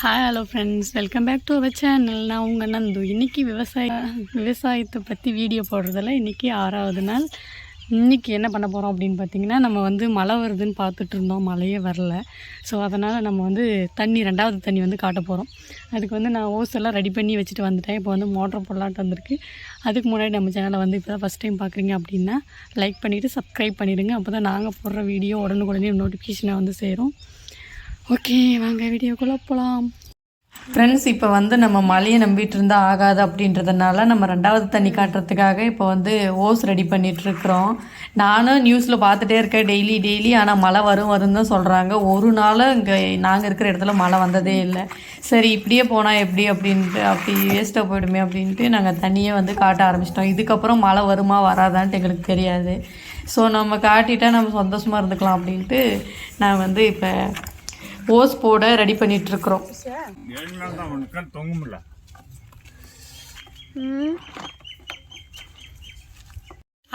Hi hello friends welcome back to our channel நான் உங்கள் நந்து. இன்றைக்கி விவசாய விவசாயத்தை பற்றி வீடியோ போடுறதில்ல இன்றைக்கி ஆறாவது நாள். இன்றைக்கி என்ன பண்ண போகிறோம் அப்படின்னு பார்த்தீங்கன்னா நம்ம வந்து மழை வருதுன்னு பார்த்துட்டு இருந்தோம். மழையே வரல. ஸோ அதனால் நம்ம வந்து தண்ணி ரெண்டாவது தண்ணி வந்து காட்ட போகிறோம் அதுக்கு வந்து நான் ஓஸ் எல்லாம் ரெடி பண்ணி வச்சுட்டு வந்துட்டேன். இப்போ வந்து மோட்டர் போடலான்ட்டு வந்திருக்கு. அதுக்கு முன்னாடி நம்ம சேனலை வந்து இப்போ தான் ஃபஸ்ட் டைம் பார்க்குறீங்க அப்படின்னா லைக் பண்ணிவிட்டு சப்ஸ்கிரைப் பண்ணிவிடுங்க அப்போ தான் நாங்கள் போடுற வீடியோ உடனுக்குடனே நோட்டிஃபிகேஷனை வந்து சேரும். ஓகே வாங்க வீடியோக்குள்ளே போகலாம் ஃப்ரெண்ட்ஸ் இப்போ வந்து நம்ம மழையை நம்பிட்டு இருந்தால் ஆகாது அப்படின்றதுனால நம்ம ரெண்டாவது தண்ணி காட்டுறதுக்காக இப்போ வந்து ஓஸ் ரெடி பண்ணிகிட்ருக்குறோம் நானும் நியூஸில் பார்த்துட்டே இருக்கேன் டெய்லி டெய்லி. ஆனால் மழை வரும் வரும் தான் சொல்கிறாங்க ஒரு நாள் இங்கே நாங்கள் இருக்கிற இடத்துல மழை வந்ததே இல்லை. சரி இப்படியே போனால் எப்படி அப்படின்ட்டு அப்படி வேஸ்ட்டாக போயிடுமே அப்படின்ட்டு நாங்கள் தண்ணியை வந்து காட்ட ஆரம்பிச்சிட்டோம். இதுக்கப்புறம் மழை வருமா வராதான்ட்டு எங்களுக்கு தெரியாது. ஸோ நம்ம காட்டிட்டா நம்ம சந்தோஷமாக இருந்துக்கலாம் அப்படின்ட்டு நான் வந்து இப்போ ஓஸ் போட ரெடி உனக்கு தொங்கும்ல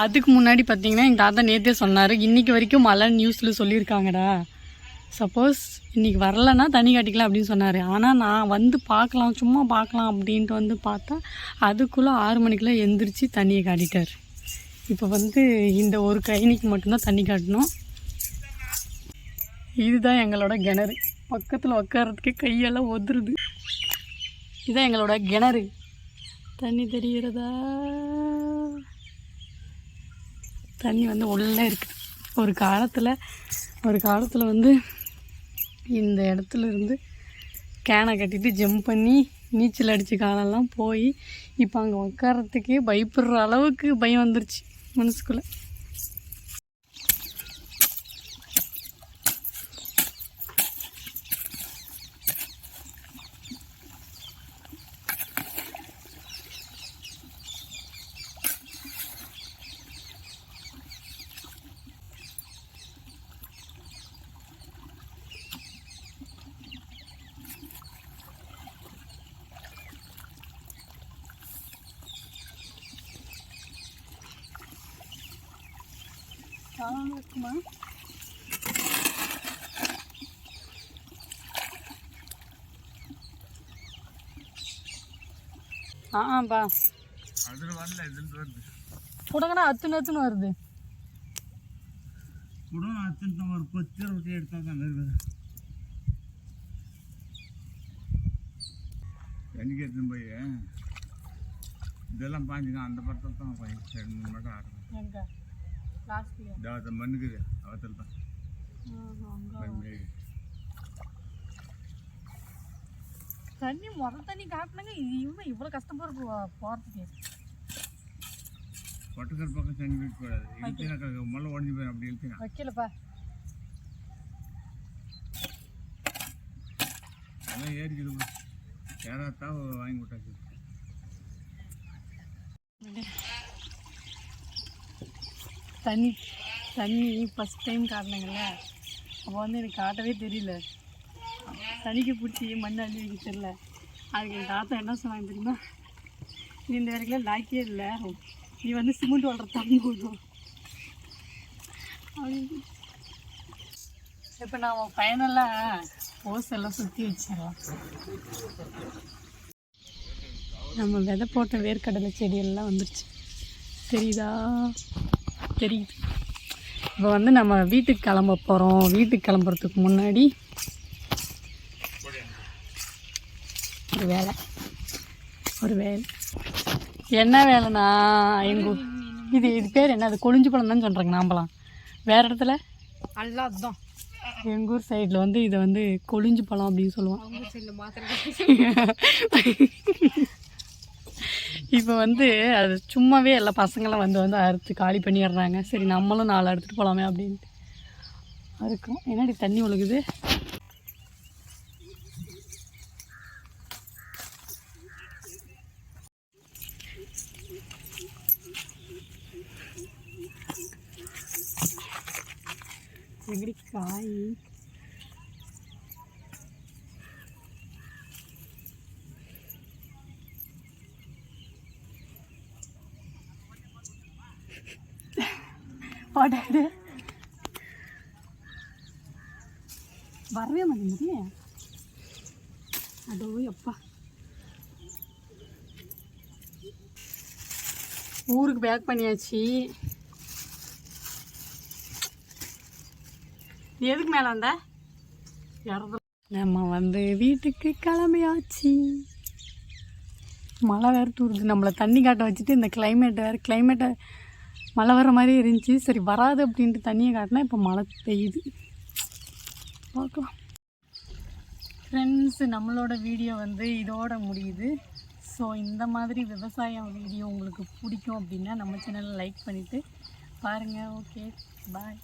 அதுக்கு முன்னாடி பார்த்தீங்கன்னா எங்கள் தாத்தா நேற்றே சொன்னார் இன்றைக்கி வரைக்கும் மழை நியூஸில் சொல்லியிருக்காங்கடா. சப்போஸ் இன்றைக்கி வரலன்னா தண்ணி காட்டிக்கலாம் அப்படின்னு சொன்னார். ஆனால் நான் வந்து பார்க்கலாம் சும்மா பார்க்கலாம் அப்படின்ட்டு வந்து பார்த்தா அதுக்குள்ளே ஆறு மணிக்கெலாம் எந்திரிச்சு தண்ணியை காட்டிட்டார். இப்போ வந்து இந்த ஒரு கைனிக்கு மட்டும்தான் தண்ணி காட்டணும். இதுதான் எங்களோட கிணறு. பக்கத்தில் உட்காரத்துக்கே கையெல்லாம் ஒதுருது. இதுதான் எங்களோட கிணறு. தண்ணி தெரிகிறதா தண்ணி வந்து உள்ளே இருக்குது ஒரு காலத்தில் ஒரு காலத்தில் வந்து இந்த இடத்துல இருந்து கேனை கட்டிட்டு ஜம்ப் பண்ணி நீச்சல் அடித்த காலெல்லாம் போய் இப்போ அங்கே உட்காரத்துக்கே பயப்படுற அளவுக்கு பயம் வந்துருச்சு மனசுக்குள்ளே. இருக்குமா? ஆப்பா அதில் வரல இதில் வருது. புடங்கடா அத்துன்னு அத்துன்னு வருது. கூட அத்தனை ஒரு பத்து ரொட்டி எடுத்தாங்க அந்த இருக்குது. என்னைக்கு எடுத்துன்னு போய்? இதெல்லாம் பாஞ்சுங்க அந்த படத்தில் தான் போய். ரெண்டு மூணு மட்டும் ஆடுறேன் தேவத்தை மண்ணுக்குது அவத்தில் தான் போய் தண்ணி முத தண்ணி காட்டினாங்க இவன் இவ்வளோ கஷ்டப்படுறது போகிறதுக்கு கொட்டக்கர் பக்கம் தண்ணி வீட்டு கூடாது இழுத்தினா மழை உடஞ்சி போயிடும் அப்படி இழுத்தினா வைக்கலப்பா. அதான் ஏறிக்குது யாராத்தான் வாங்கி விட்டாச்சு. தண்ணி தண்ணி ஃபஸ்ட் டைம் காட்டினாங்கல்ல. அப்போ வந்து எனக்கு காட்டவே தெரியல. தண்ணிக்கு பிடிச்சி மண் அள்ளி வைக்க தெரில அதுக்கு எங்கள் தாத்தா என்ன சொன்னாங்க தெரியுமா? நீ இந்த வரைக்கும் லாக்கியே இல்லை. நீ வந்து சிமெண்ட் வளர தண்ணி போதும் அப்படின்னு. இப்போ நான் ஃபைனலாக ஓஸ் எல்லாம் சுற்றி வச்சிடலாம். நம்ம விதை போட்ட வேர்க்கடலை செடியெல்லாம் வந்துருச்சு. தெரியுதா? தெரியுது. இப்போ வந்து நம்ம வீட்டுக்கு கிளம்ப போகிறோம் வீட்டுக்கு கிளம்புறதுக்கு முன்னாடி ஒரு வேலை. ஒரு வேலை. என்ன வேலைனா எங்கள் இது இது பேர் என்ன? அது கொழிஞ்சு பழம் தான் சொல்கிறாங்க நாம்பலாம். வேறு இடத்துல? அல்லாதான் எங்கள் ஊர் சைடில் வந்து இதை வந்து கொழிஞ்சு பழம் அப்படின்னு மாத்திரை இப்போ வந்து அது சும்மாவே எல்லா பசங்களும் வந்து வந்து அறுத்து காலி பண்ணிடுறாங்க. சரி நம்மளும் நாலு எடுத்துகிட்டு போகலாமே அப்படின்ட்டு. அறுக்கும் என்னடி தண்ணி ஒழுகுது? எங்கடி காய்? பாடாடு வரவே மாட்டேங்குது. அதோ எப்பா. ஊருக்கு பேக் பண்ணியாச்சு. எதுக்கு மேலே வந்த? நம்ம வந்து வீட்டுக்கு கிளம்பியாச்சு. மழை வேறு தூருது. நம்மளை தண்ணி காட்ட வச்சுட்டு இந்த climate வேறு கிளைமேட்டை மழை வர மாதிரி இருந்துச்சு. சரி வராது அப்படின்ட்டு தண்ணியை காட்டினா இப்போ மழை பெய்யுது. பார்க்கலாம். ஃப்ரெண்ட்ஸ் நம்மளோட வீடியோ வந்து இதோட முடியுது. ஸோ இந்த மாதிரி விவசாயம் வீடியோ உங்களுக்கு பிடிக்கும் அப்படின்னா நம்ம சேனலை லைக் பண்ணிவிட்டு பாருங்கள் ஓகே பாய்